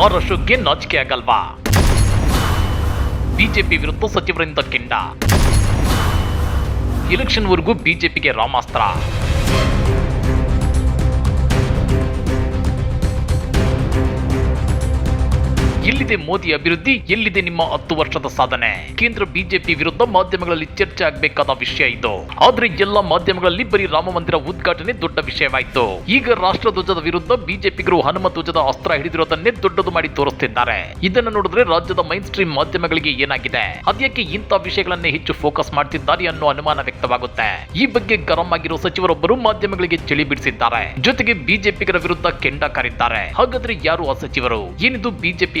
R ಅಶೋಕ್ಗೆ ನಾಚಿಕೆ ಆಗಲ್ವಾ? BJP ವಿರುದ್ಧ ಸಚಿವರಿಂದ ಕೆಂಡ. ಎಲೆಕ್ಷನ್ವರೆಗೂ ಬಿಜೆಪಿಗೆ ರಾಮಾಸ್ತ್ರ. ಎಲ್ಲಿದೆ ಮೋದಿ ಅಭಿವೃದ್ಧಿ, ಎಲ್ಲಿದೆ ನಿಮ್ಮ ಹತ್ತು ವರ್ಷದ ಸಾಧನೆ? ಕೇಂದ್ರ ಬಿಜೆಪಿ ವಿರುದ್ಧ ಮಾಧ್ಯಮಗಳಲ್ಲಿ ಚರ್ಚೆ ಆಗಬೇಕಾದ ವಿಷಯ ಇದು. ಆದ್ರೆ ಎಲ್ಲ ಮಾಧ್ಯಮಗಳಲ್ಲಿ ಬರೀ ರಾಮ ಮಂದಿರ ಉದ್ಘಾಟನೆ ದೊಡ್ಡ ವಿಷಯವಾಯಿತು. ಈಗ ರಾಷ್ಟ್ರಧ್ವಜದ ವಿರುದ್ಧ ಬಿಜೆಪಿಗರು ಹನುಮ ಧ್ವಜದ ಅಸ್ತ್ರ ಹಿಡಿದಿರೋದನ್ನೇ ದೊಡ್ಡದು ಮಾಡಿ ತೋರಿಸುತ್ತಿದ್ದಾರೆ ಇದನ್ನು ನೋಡಿದ್ರೆ ರಾಜ್ಯದ ಮೈನ್ ಸ್ಟ್ರೀಮ್ ಮಾಧ್ಯಮಗಳಿಗೆ ಏನಾಗಿದೆ? ಅದ್ಯಾಕೆ ಇಂಥ ವಿಷಯಗಳನ್ನೇ ಹೆಚ್ಚು ಫೋಕಸ್ ಮಾಡ್ತಿದ್ದಾರೆ ಅನ್ನೋ ಅನುಮಾನ ವ್ಯಕ್ತವಾಗುತ್ತೆ. ಈ ಬಗ್ಗೆ ಗರಂ ಆಗಿರೋ ಸಚಿವರೊಬ್ಬರು ಮಾಧ್ಯಮಗಳಿಗೆ ಚಳಿ ಬಿಡಿಸಿದ್ದಾರೆ. ಜೊತೆಗೆ ಬಿಜೆಪಿಗರ ವಿರುದ್ಧ ಕೆಂಡ ಕಾರಿದ್ದಾರೆ. ಹಾಗಾದ್ರೆ ಯಾರು ಆ ಸಚಿವರು? ಏನಿದು ಬಿಜೆಪಿ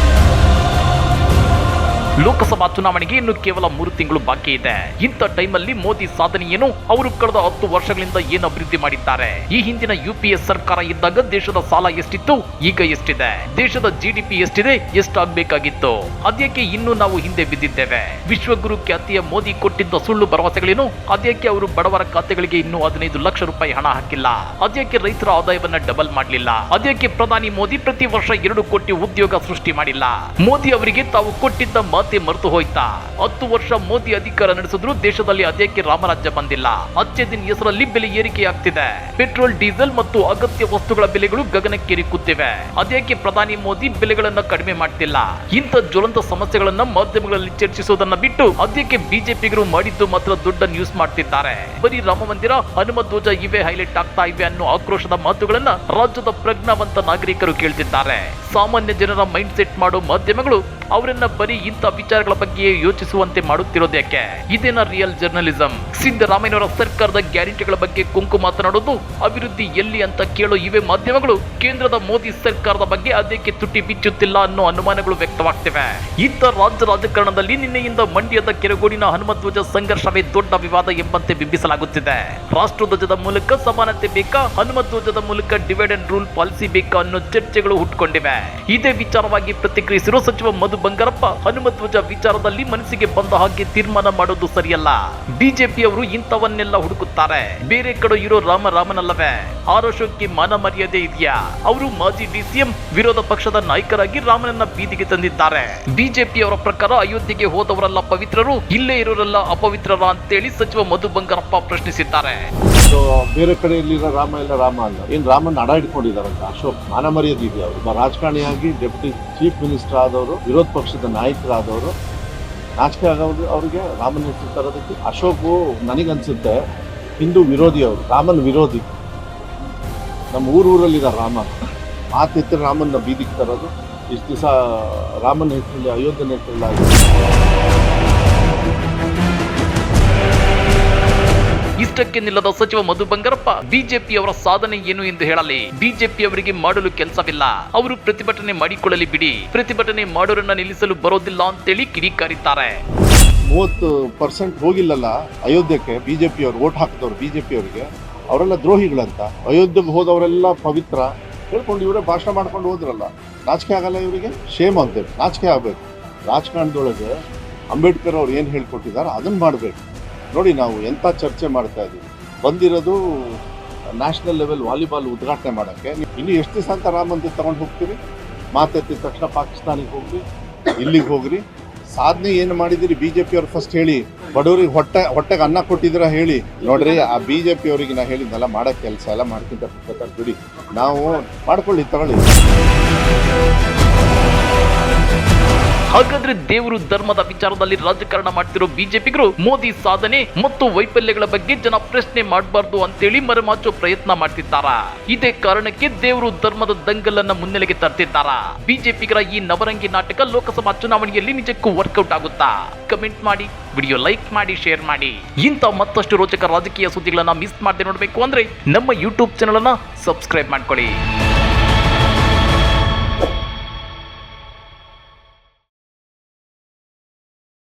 ಲೋಕಸಭಾ ಚುನಾವಣೆಗೆ ಇನ್ನು ಕೇವಲ ಮೂರು ತಿಂಗಳು ಬಾಕಿ ಇದೆ. ಇಂಥ ಟೈಮಲ್ಲಿ ಮೋದಿ ಸಾಧನೆಯನ್ನು ಅವರು ಕಳೆದ ಹತ್ತು ವರ್ಷಗಳಿಂದ ಏನು ಅಭಿವೃದ್ಧಿ ಮಾಡಿದ್ದಾರೆ? ಈ ಹಿಂದಿನ ಯುಪಿಎ ಸರ್ಕಾರ ಇದ್ದಾಗ ದೇಶದ ಸಾಲ ಎಷ್ಟಿತ್ತು? ಈಗ ಎಷ್ಟಿದೆ? ದೇಶದ ಜಿಡಿಪಿ ಎಷ್ಟಿದೆ? ಎಷ್ಟಾಗಬೇಕಾಗಿತ್ತು? ಅದಕ್ಕೆ ಇನ್ನು ನಾವು ಹಿಂದೆ ಬಿದ್ದಿದ್ದೇವೆ? ವಿಶ್ವಗುರು ಖ್ಯಾತಿಯ ಮೋದಿ ಕೊಟ್ಟಿದ್ದ ಸುಳ್ಳು ಭರವಸೆಗಳೇನು? ಅದಕ್ಕೆ ಅವರು ಬಡವರ ಖಾತೆಗಳಿಗೆ ಇನ್ನೂ ಹದಿನೈದು ಲಕ್ಷ ರೂಪಾಯಿ ಹಣ ಹಾಕಿಲ್ಲ? ಅದಕ್ಕೆ ರೈತರ ಆದಾಯವನ್ನ ಡಬಲ್ ಮಾಡಲಿಲ್ಲ? ಅದಕ್ಕೆ ಪ್ರಧಾನಿ ಮೋದಿ ಪ್ರತಿ ವರ್ಷ ಎರಡು ಕೋಟಿ ಉದ್ಯೋಗ ಸೃಷ್ಟಿ ಮಾಡಿಲ್ಲ? ಮೋದಿ ಅವರಿಗೆ ತಾವು ಕೊಟ್ಟಿದ್ದ ಮಾತೆ ಮರೆತು ಹೋಯ್ತಾ. ಹತ್ತು ವರ್ಷ ಮೋದಿ ಅಧಿಕಾರ ನಡೆಸಿದ್ರು ದೇಶದಲ್ಲಿ ಅದೇಕೆ ರಾಮರಾಜ್ಯ ಬಂದಿಲ್ಲ. ಅಚ್ಚೆ ದಿನ ಹೆಸರಲ್ಲಿ ಬೆಲೆ ಏರಿಕೆ ಆಗ್ತಿದೆ ಪೆಟ್ರೋಲ್, ಡೀಸೆಲ್ ಮತ್ತು ಅಗತ್ಯ ವಸ್ತುಗಳ ಬೆಲೆಗಳು ಗಗನಕ್ಕೇರಿ ಕೂತಿವೆ. ಅದೇಕೆ ಪ್ರಧಾನಿ ಮೋದಿ ಬೆಲೆಗಳನ್ನ ಕಡಿಮೆ ಮಾಡ್ತಿಲ್ಲ? ಇಂಥ ಜ್ವಲಂತ ಸಮಸ್ಯೆಗಳನ್ನ ಮಾಧ್ಯಮಗಳಲ್ಲಿ ಚರ್ಚಿಸೋದನ್ನ ಬಿಟ್ಟು ಅದ್ಯಕ್ಕೆ ಬಿಜೆಪಿಗರು ಮಾಡಿದ್ದು ಮಾತ್ರ ದೊಡ್ಡ ನ್ಯೂಸ್ ಮಾಡ್ತಿದ್ದಾರೆ. ಬರೀ ರಾಮ ಮಂದಿರ, ಹನುಮ ಧ್ವಜ ಇವೇ ಹೈಲೈಟ್ ಆಗ್ತಾ ಇವೆ ಅನ್ನೋ ಆಕ್ರೋಶದ ಮಾತುಗಳನ್ನ ರಾಜ್ಯದ ಪ್ರಜ್ಞಾವಂತ ನಾಗರಿಕರು ಕೇಳ್ತಿದ್ದಾರೆ. ಸಾಮಾನ್ಯ ಜನರ ಮೈಂಡ್ ಸೆಟ್ ಮಾಡೋ ಮಾಧ್ಯಮಗಳು ಅವರನ್ನ ಬರೀ ಇಂಥ ವಿಚಾರಗಳ ಬಗ್ಗೆ ಯೋಚಿಸುವಂತೆ ಮಾಡುತ್ತಿರೋದು ಯಾಕೆ? ಇದೇನ ರಿಯಲ್ ಜರ್ನಲಿಸಂ ಸಿದ್ದರಾಮಯ್ಯನವರ ಸರ್ಕಾರದ ಗ್ಯಾರಂಟಿಗಳ ಬಗ್ಗೆ ಕುಂಕು ಮಾತನಾಡೋದು, ಅಭಿವೃದ್ಧಿ ಎಲ್ಲಿ ಅಂತ ಕೇಳೋ ಇವೆ ಮಾಧ್ಯಮಗಳು, ಕೇಂದ್ರದ ಮೋದಿ ಸರ್ಕಾರದ ಬಗ್ಗೆ ಅದಕ್ಕೆ ತುಟಿ ಬಿಚ್ಚುತ್ತಿಲ್ಲ ಅನ್ನೋ ಅನುಮಾನಗಳು ವ್ಯಕ್ತವಾಗ್ತಿವೆ. ಇತ್ತ ರಾಜ್ಯ ರಾಜಕಾರಣದಲ್ಲಿ ನಿನ್ನೆಯಿಂದ ಮಂಡ್ಯದ ಕೆರೆಗೋಡಿನ ಹನುಮಧ್ವಜ ಸಂಘರ್ಷವೇ ದೊಡ್ಡ ವಿವಾದ ಎಂಬಂತೆ ಬಿಂಬಿಸಲಾಗುತ್ತಿದೆ. ರಾಷ್ಟ್ರಧ್ವಜದ ಮೂಲಕ ಸಮಾನತೆ ಬೇಕಾ, ಹನುಮಧ್ವಜದ ಮೂಲಕ ಡಿವೈಡ್ ಅಂಡ್ ರೂಲ್ ಪಾಲಿಸಿ ಬೇಕಾ ಅನ್ನೋ ಚರ್ಚೆಗಳು ಹುಟ್ಟುಕೊಂಡಿವೆ ಇದೇ ವಿಚಾರವಾಗಿ ಪ್ರತಿಕ್ರಿಯಿಸಿರುವ ಸಚಿವ ಮಧು ಬಂಗಾರಪ್ಪ ಹನುಮಧ್ವಜ ವಿಚಾರದಲ್ಲಿ ಮನಸ್ಸಿಗೆ ಬಂದ ಹಾಗೆ ತೀರ್ಮಾನ ಮಾಡೋದು ಸರಿಯಲ್ಲ. ಬಿಜೆಪಿಯವರು ಇಂಥವನ್ನೆಲ್ಲ ಹುಡುಕುತ್ತಾರೆ. ಬೇರೆ ಕಡೆ ಇರೋ ರಾಮ ರಾಮನಲ್ಲವೇ? ಆರೋಶಕ್ಕೆ ಮಾನ ಮರ್ಯಾದೆ ಇದೆಯಾ? ಅವರು ಮಾಜಿ ಡಿಸಿಎಂ ವಿರೋಧ ಪಕ್ಷದ ನಾಯಕರಾಗಿ ರಾಮನನ್ನ ಬೀದಿಗೆ ತಂದಿದ್ದಾರೆ. ಬಿಜೆಪಿಯವರ ಪ್ರಕಾರ ಅಯೋಧ್ಯೆಗೆ ಹೋದವರೆಲ್ಲ ಪವಿತ್ರರು, ಇಲ್ಲೇ ಇರೋರೆಲ್ಲ ಅಪವಿತ್ರರ ಅಂತೇಳಿ ಸಚಿವ ಮಧು ಬಂಗಾರಪ್ಪ ಪ್ರಶ್ನಿಸಿದ್ದಾರೆ. ಬೇರೆ ಕಡೆ ಇಲ್ಲಿರೋ ರಾಮ ಎಲ್ಲ ರಾಮ ಅಲ್ಲ. ಏನ್ ರಾಮನ್ ಅಡ ಹಿಡ್ಕೊಂಡಿದ್ದಾರೆ ಅಶೋಕ್, ಮಾನ ಮರ್ಯಾದೆ ಇದೆಯಾ ಅವರು ರಾಜಕಾರಣಿಯಾಗಿ ಡೆಪ್ಯೂಟಿ ಚೀಫ್ ಮಿನಿಸ್ಟರ್ ಆದವರು ಪಕ್ಷದ ನಾಯಕರಾದವರು ನಾಚಿಕೆ ಆಗೋದು ಅವರಿಗೆ ರಾಮನ ಹೆಸರು ತರೋದಕ್ಕೆ ಅಶೋಕು ನನಗನ್ಸುತ್ತೆ, ಹಿಂದೂ ವಿರೋಧಿ ಅವರು, ರಾಮನ ವಿರೋಧಿ. ನಮ್ಮ ಊರೂರಲ್ಲಿರೋ ರಾಮ ಮಾತೆತ್ತಿರ ರಾಮನ ಬೀದಿಗೆ ತರೋದು, ಇಷ್ಟು ದಿವಸ ರಾಮನ ಹೆಸರಲ್ಲಿ ಅಯೋಧ್ಯನ ಹೆಸರಲ್ಲಿ ಇಷ್ಟಕ್ಕೆ ನಿಲ್ಲದ ಸಚಿವ ಮಧು ಬಂಗಾರಪ್ಪ, ಬಿಜೆಪಿಯವರ ಸಾಧನೆ ಏನು ಎಂದು ಹೇಳಲಿ. ಬಿಜೆಪಿಯವರಿಗೆ ಮಾಡಲು ಕೆಲಸವಿಲ್ಲ. ಅವರು ಪ್ರತಿಭಟನೆ ಮಾಡಿಕೊಳ್ಳಲಿ ಬಿಡಿ. ಪ್ರತಿಭಟನೆ ಮಾಡೋರನ್ನ ನಿಲ್ಲಿಸಲು ಬರೋದಿಲ್ಲ ಅಂತೇಳಿ ಕಿಡಿಕಾರಿದ್ದಾರೆ. ಮೂವತ್ತು ಪರ್ಸೆಂಟ್ ಹೋಗಿಲ್ಲಲ್ಲ ಅಯೋಧ್ಯಕ್ಕೆ ಬಿಜೆಪಿ ಅವರು ಓಟ್ ಹಾಕಿದವರು ಬಿಜೆಪಿ ಅವರಿಗೆ ಅವರೆಲ್ಲ ದ್ರೋಹಿಗಳಂತ. ಅಯೋಧ್ಯೆಗೆ ಹೋದವರೆಲ್ಲ ಪವಿತ್ರ. ಹೇಳ್ಕೊಂಡು ಇವರೇ ಭಾಷಣ ಮಾಡ್ಕೊಂಡು ಹೋದ್ರಲ್ಲ. ನಾಚಿಕೆ ಆಗಲ್ಲ ಇವರಿಗೆ? ಶೇಮ್ ಅಂತೇಳಿ ನಾಚಿಕೆ ಆಗಬೇಕು. ರಾಜಕಾರಣದೊಳಗೆ ಅಂಬೇಡ್ಕರ್ ಅವ್ರು ಏನು ಹೇಳ್ಕೊಟ್ಟಿದ್ದಾರೆ ಅದನ್ನು ಮಾಡಬೇಕು. ನೋಡಿ ನಾವು ಎಂಥ ಚರ್ಚೆ ಮಾಡ್ತಾ ಇದ್ದೀವಿ ಬಂದಿರೋದು ನ್ಯಾಷನಲ್ ಲೆವೆಲ್ ವಾಲಿಬಾಲ್ ಉದ್ಘಾಟನೆ ಮಾಡೋಕ್ಕೆ. ಇಲ್ಲಿ ಎಷ್ಟು ದಿವಸ ಅಂತ ರಾಮ ಮಂದಿರ ತೊಗೊಂಡು ಹೋಗ್ತೀರಿ? ಮಾತೆತ್ತಿದ ತಕ್ಷಣ ಪಾಕಿಸ್ತಾನಿಗೆ ಹೋಗ್ರಿ, ಇಲ್ಲಿಗೆ ಹೋಗ್ರಿ. ಸಾಧನೆ ಏನು ಮಾಡಿದಿರಿ? ಬಿ ಜೆ ಪಿಯವ್ರು ಫಸ್ಟ್ ಹೇಳಿ, ಬಡವರಿಗೆ ಹೊಟ್ಟೆ, ಹೊಟ್ಟೆಗೆ ಅನ್ನ ಕೊಟ್ಟಿದ್ದೀರಾ ಹೇಳಿ. ನೋಡ್ರಿ, ಆ ಬಿ ಜೆ ಪಿ ಅವರಿಗೆ ನಾ ಹೇಳಿದ್ನಲ್ಲ ಮಾಡೋ ಕೆಲಸ ಎಲ್ಲ ಮಾಡ್ಕೊಂತ ಬಿಡಿ, ನಾವು ಮಾಡ್ಕೊಳ್ಳಿ, ತಗೊಳ್ಳಿ. ಹಾಗಾದ್ರೆ ದೇವರು ಧರ್ಮದ ವಿಚಾರದಲ್ಲಿ ರಾಜಕಾರಣ ಮಾಡ್ತಿರೋ ಬಿಜೆಪಿಗರು ಮೋದಿ ಸಾಧನೆ ಮತ್ತು ವೈಫಲ್ಯಗಳ ಬಗ್ಗೆ ಜನ ಪ್ರಶ್ನೆ ಮಾಡಬಾರ್ದು ಅಂತೇಳಿ ಮರೆಮಾಚೋ ಪ್ರಯತ್ನ ಮಾಡ್ತಿದ್ದಾರ. ಇದೇ ಕಾರಣಕ್ಕೆ ದೇವರು ಧರ್ಮದ ದಂಗಲನ್ನ ಮುನ್ನೆಲೆಗೆ ತರ್ತಿದ್ದಾರ. ಬಿಜೆಪಿಗರ ಈ ನವರಂಗಿ ನಾಟಕ ಲೋಕಸಭಾ ಚುನಾವಣೆಯಲ್ಲಿ ನಿಜಕ್ಕೂ ವರ್ಕೌಟ್ ಆಗುತ್ತಾ? ಕಮೆಂಟ್ ಮಾಡಿ, ವಿಡಿಯೋ ಲೈಕ್ ಮಾಡಿ, ಶೇರ್ ಮಾಡಿ. ಇಂಥ ಮತ್ತಷ್ಟು ರೋಚಕ ರಾಜಕೀಯ ಸುದ್ದಿಗಳನ್ನ ಮಿಸ್ ಮಾಡದೆ ನೋಡಬೇಕು ಅಂದ್ರೆ ನಮ್ಮ ಯೂಟ್ಯೂಬ್ ಚಾನಲ್ ಅನ್ನ ಸಬ್ಸ್ಕ್ರೈಬ್ ಮಾಡ್ಕೊಳ್ಳಿ.